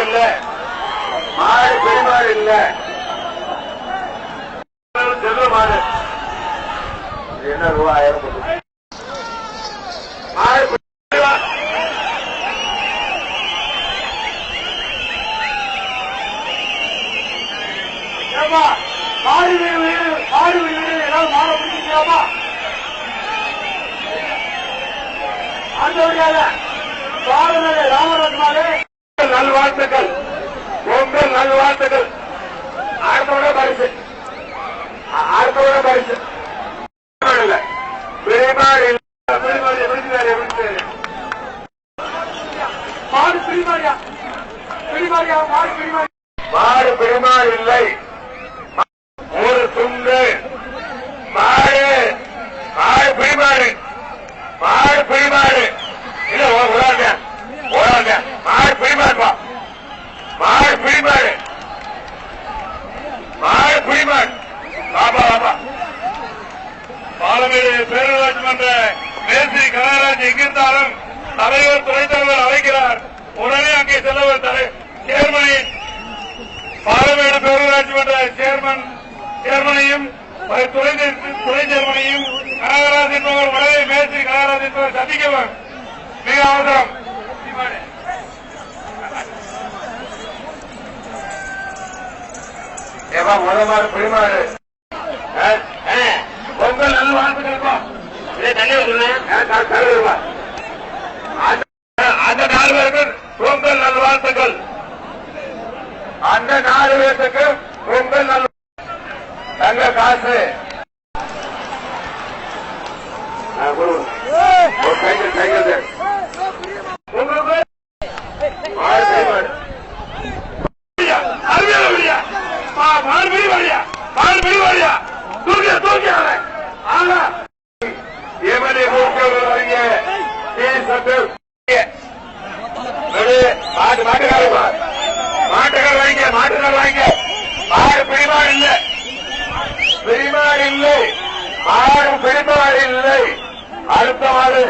இல்ல. மாடு பெருமாள் இல்ல. ஆயிரம் மாடு. என்ன ரூபாயிரம் மாடு வீடு மாடு வீடு ஏதாவது மாட பிடிச்சிருக்கியாப்பா அந்த வழியால பாரதிய ராமராஜ் மாடு நல்வாழ்த்துக்கள் பொங்கல் நல்வாழ்த்துக்கள் பரிசு. அடுத்தோட பரிசு. இல்ல. பிரிமாடு இல்ல. பிரிமாடு மாடு மாடு மாடு இல்லை ஒரு துண்டு மாடு மாடு பிடிமாடு மாடு பிடிமாடு இல்ல ஓடாங்க ஓடாங்க மாடு பிடிமாடுப்பா மாடு பிடிமாடு மாடு பிடிமாடு பாப்பா பாப்பா பாலமேடு பேரூராட்சி மன்ற மேசி கனகராஜ் எங்கிருந்தாலும் தலைவர் துணைத் தலைவர் அழைக்கிறார். உடனே அங்கே செல்லவர் தலை சேர்மனை பாலமேடு பேரூராட்சி மன்ற சேர்மன் சேர்மனையும் துணை துணை சேர்மனையும் கனகராஜ் என்பவர் உடனே மேசி கனகராஜ் என்பவர் சந்திக்கவும். மிக அவசரம். ஏமா முத மாடு பொங்கல் நல்ல வாழ்த்துக்கள்ப்பா தண்ணி வருவேன் தலைவருப்பா அந்த நாலு பேருக்கு பொங்கல் நல்வாழ்த்துக்கள் அந்த நாலு பேருக்கு பொங்கல் நல் தங்க காசு. சைக்கிள் சைக்கிள் உங்களுக்கு அருமையான வழியா. மாடு பிடி வழியா. மாடு பிடி வழியா. தூக்கிய தூக்கிய ஆனா எவனை மூத்தவங்க மாட்டு மாட்டுக்காரர் மாட்டுக்காரர் வாங்க மாட்டுக்காரர் வாங்க. மாடு பிடிமாடு இல்லை. பிடிமாடு இல்லை. மாடு பிடிமாடு இல்லை. அடுத்த மாடு.